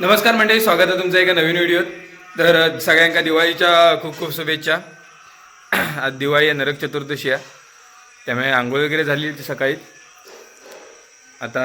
नमस्कार मंडळी स्वागत आहे तुमचं एका नवीन व्हिडिओत. तर सगळ्यांका दिवाळीच्या खूप खूप शुभेच्छा. आज दिवाळी आहे नरक चतुर्दशी आहे. त्यामुळे आंघोळ वगैरे झाली होती सकाळी. आता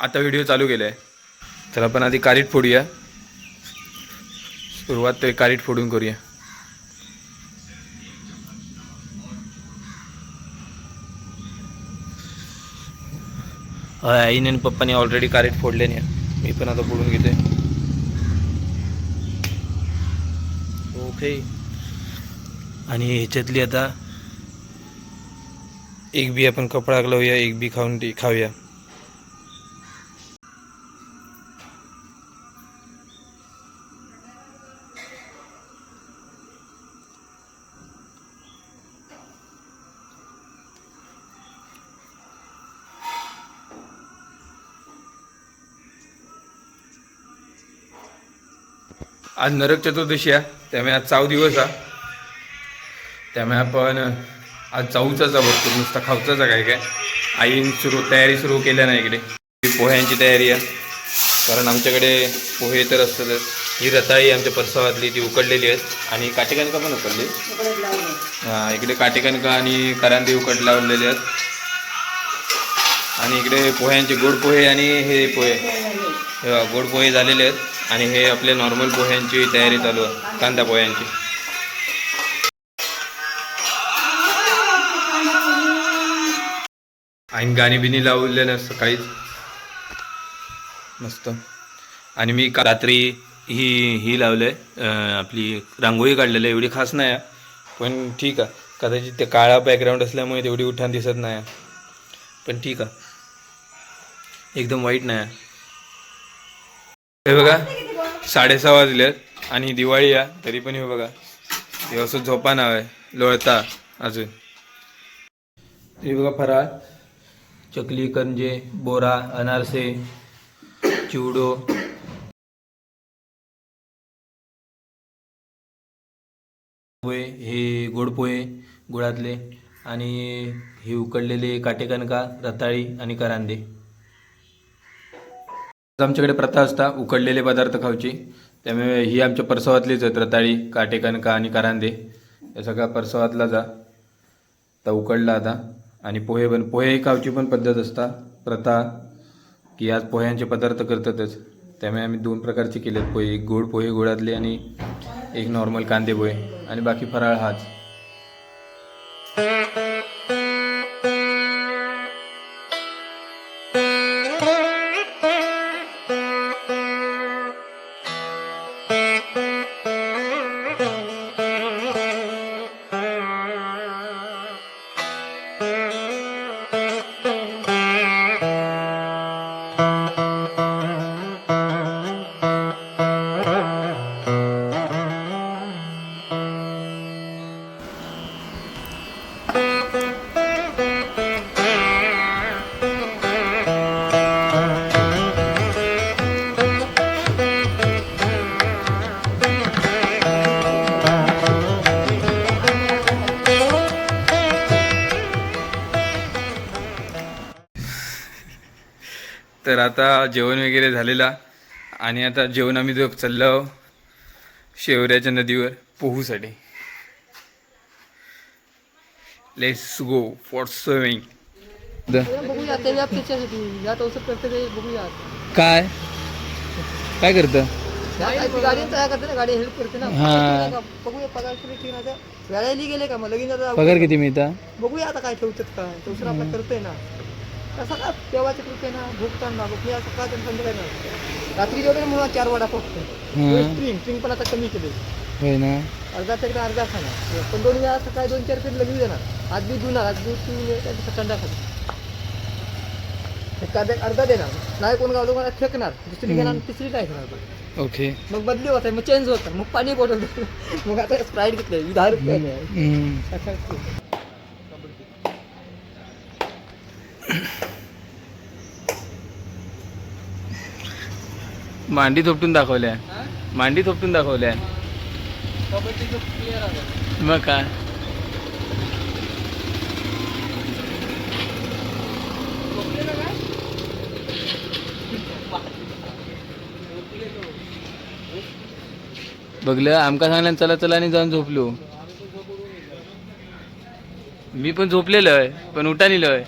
आता व्हिडिओ चालू केला आहे तर आपण आधी कारीट फोडूया. सुरुवात ते कारीट फोडून करूया. आईने आणि पप्पाने ऑलरेडी कारीट फोडले नाही मी पण आता बोलून घेते. ओके आणि ह्याच्यातली आता एक बी आपण कपडा लावूया एक बी खाऊन खाऊया. आज नरक चतुर्दशी आहे. त्यामुळे आज चाव दिवस आहे. त्यामुळे आपण आज चाऊचाच बघतो नुसता खाऊचाच काय काय. आईन सुरू तयारी सुरू केल्या नाही इकडे. पोह्यांची तयारी आहे. कारण आमच्याकडे पोहे तर असतातच ही रताळी आमच्या परसावातली ती उकडलेली आहेत. आणि काटेकणका पण उकडली. हां इकडे काटेकणका आणि करांदी उकड लावलेले आहेत. आणि इकडे पोह्यांचे गोड पोहे आणि हे पोहे. गोड पोहे झालेले आहेत. आणि हे आपले नॉर्मल पोह्यांची तयारी चालू आहे कांदा पोह्यांची आणि गाणी बिणी लावले ना सकाळीच मस्त आणि मी रात्री ही ही लावलंय आहे आपली रांगोळी काढलेली आहे एवढी खास नाही आहे. पण ठीक आहे कदाचित ते काळा बॅकग्राऊंड असल्यामुळे तेवढी उठाण दिसत नाही आहे. पण ठीक आहे एकदम वाईट नाही आहे. हे बघा साडेसहा वाजलेत आणि दिवाळी या तरी पण हे बघा. हे असं झोपा नाव आहे लोळता अजून. हे बघा फराळ. चकली कंजे बोरा अनारसे चिवडो. पोहे हे गोड पोहे गुळातले आणि हे उकडलेले काटेकणका रताळी आणि करांदे. आमच्याकडे प्रथा असता उकडलेले पदार्थ खाऊची. त्यामुळे ही आमच्या परसवातलीच आहेत रताळी काटेकणका आणि करांदे. या सगळ्या परसवातला जा. आता उकडला आता. आणि पोहे पण पोहे खावची पण पद्धत असता प्रथा की आज पोह्यांचे पदार्थ करतातच. त्यामुळे आम्ही दोन प्रकारचे केलेत पोहे. एक गोड पोहे गोडातले आणि एक नॉर्मल कांदे पोहे. आणि बाकी फराळ हाच. आता जेवण वगैरे झालेला आणि आता जेवण आम्ही जो चाललो शेवऱ्याच्या नदीवर पोहूसाठी. लेट्स गो फॉर स्विमिंग ते ते काय? काय करतं? गाडी तयार करते ना गाडी हेल्प करते ना. हा. बघूया पगार किती ठीक आहे. वेळायला गेले का मग? लगीन आता पगार किती मिळता? बघूया आता काय ठेवतात का. दुसरं आपलं करतोय ना. तसं का देवाचे कृपे ना भुगतान ना बघूया सकाळ आणि संध्याकाळी ना रात्री जेवढे मुळात चार वाडा फक्त. स्ट्रिंग स्ट्रिंग पण आता कमी केले. होय ना. अर्धा एकदा अर्धा खाना पण दोन वेळा सकाळी दोन चार पीठ लगेच देणार आज बी धुणार आज दूध पिऊन थंडा खाणार. एखाद्या अर्धा देणार. नाही कोण गावलो मला फेकणार. दुसरी घेणार तिसरी काय घेणार. ओके. मग बदली होत मग चेंज होतात मग पाणी बॉटल मग आता स्प्राईट घेतलं दहा रुपये मांडी थोपटून दाखवल्या. मांडी थोपटून दाखवल्या. मग काय? बघलं आमका सांगल्या चला चला आणि जाऊन झोपलो. मी पण झोपलेलो आहे पण उठा आहे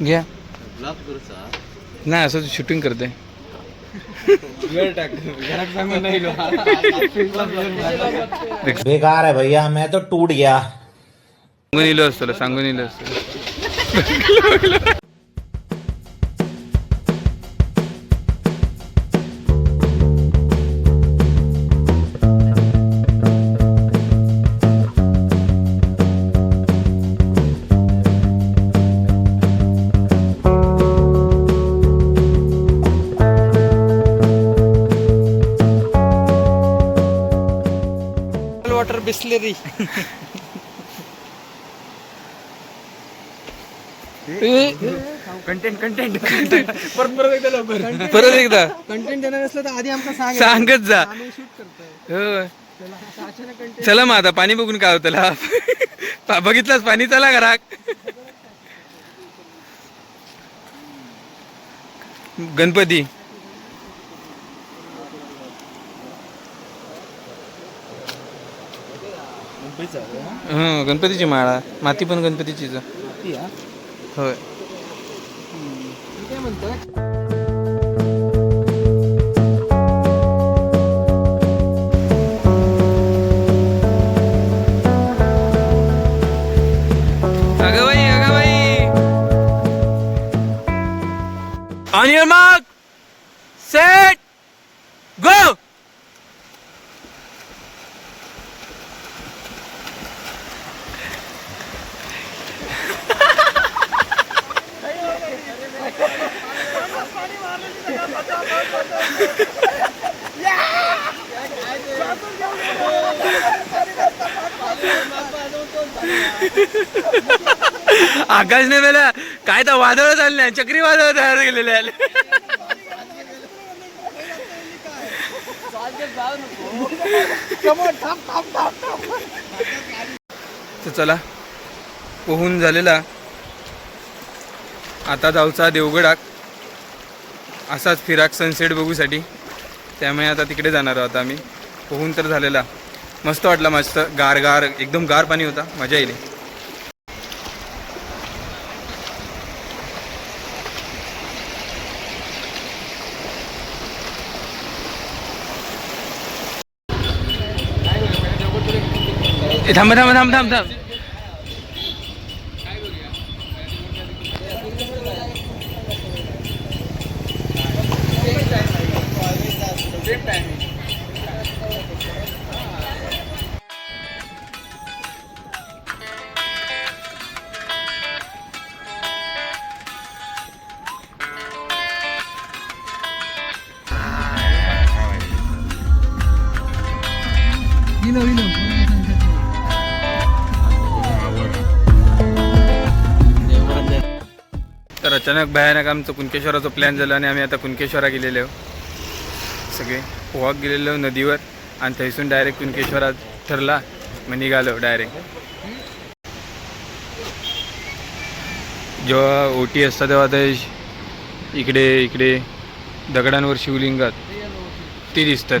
घ्या. नाही असं शूटिंग करते. बेकार है भैया मैं तो टूट गया. सांगून इलो असतो सांगून इलो असतो. वॉटर बिस्लेरी कंटेंट कंटेंट परत एकदा कंटेंट देणार असलं तर आधी आमका सांग. सांगत जा. आम्ही शूट करतोय. हो. चला मग आता पाणी बघून काय होतं बघितलंच पाणी चला घराक गणपती. हं? गणपतीची माळा. माती पण गणपतीचीच. आहे. होय. काय म्हणतोय? अगं आकाशने मेला. काय तर वादळ चालले चक्रीवादळ तयार केलेले आहे तर चला पोहून झालेला आता जाऊचा देवगडाक. असाच फिराक सनसेट बघूसाठी. त्यामुळे आता तिकडे जाणार आहोत आम्ही. पोहून तर झालेला. मस्त वाटला मस्त. गार गार एकदम गार पाणी होता. मजा येईल. थांब थांब थांब थांब थांब. विनो विनो तर अचानक भयानक आमचं कुणकेश्वराचा प्लॅन झाला आणि आम्ही आता कुणकेश्वरा गेलेलो. सगळे पोहाक गेलेलो नदीवर आणि थैसून डायरेक्ट कुणकेश्वरात ठरला मग निघालो डायरेक्ट जेव्हा ओटी असतात तेव्हा ते इकडे इकडे दगडांवर शिवलिंगात ते दिसतात.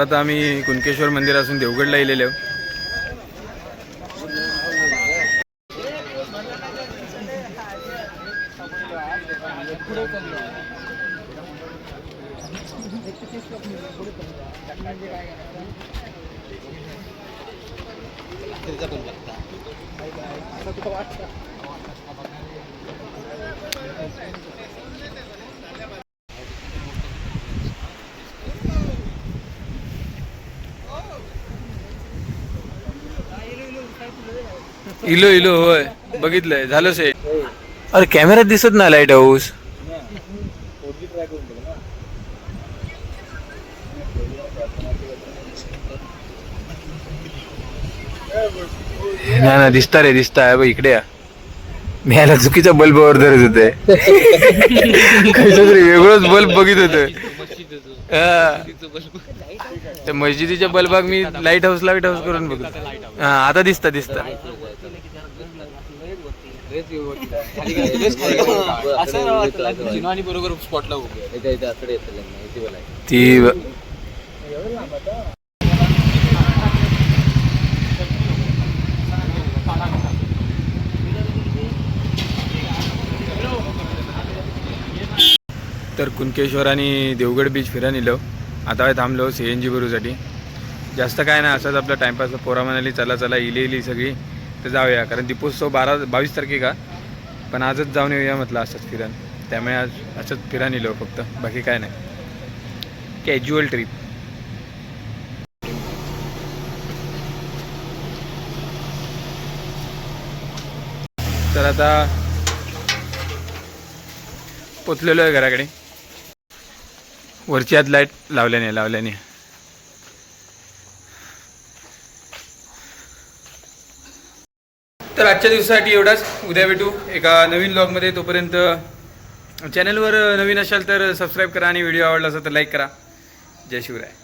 तर आता आम्ही कुणकेश्वर मंदिरातून देवगडला येलेलो आहोत. इलो इलो होय. बघितलंय. झालं से अरे कॅमेऱ्यात दिसत नाही लाइट हाऊस नाही ना दिसता रे दिसता. आहे बघ इकडे या. मी याला चुकीच्या बल्बवर धरत होते. काहीतरी वेगळंच बल्ब बघित होत. त्या मस्जिदीच्या बलबाग मी लाइट हाऊस लाइट हाऊस करून बघतो. हा आता दिसता दिसता. ती तर कुणकेश्वर आणि देवगड बीच फिरा नेलो. आता काय थांबलो सी एन जी भरूसाठी. जास्त काय नाही असंच आपला टाईमपास पोरा म्हणाली चला चला इली इली सगळी तर जाऊया. कारण दीपोत्सव बारा बावीस तारखेका पण आजच जाऊन येऊया म्हटलं असंच फिरण त्यामुळे आज असंच फिरायला नेलो फक्त बाकी काय नाही. कॅज्युअल ट्रिप तर आता पोचलेलो आहे घराकडे. वरची आत लाइट लावल्याने लावल्याने. तर आजच्या दिवसासाठी एवढाच. उद्या भेटू एका नवीन ब्लॉगमध्ये तोपर्यंत चॅनलवर नवीन असाल तर सबस्क्राईब करा आणि व्हिडिओ आवडला असेल तर लाईक करा. जय शिवराय.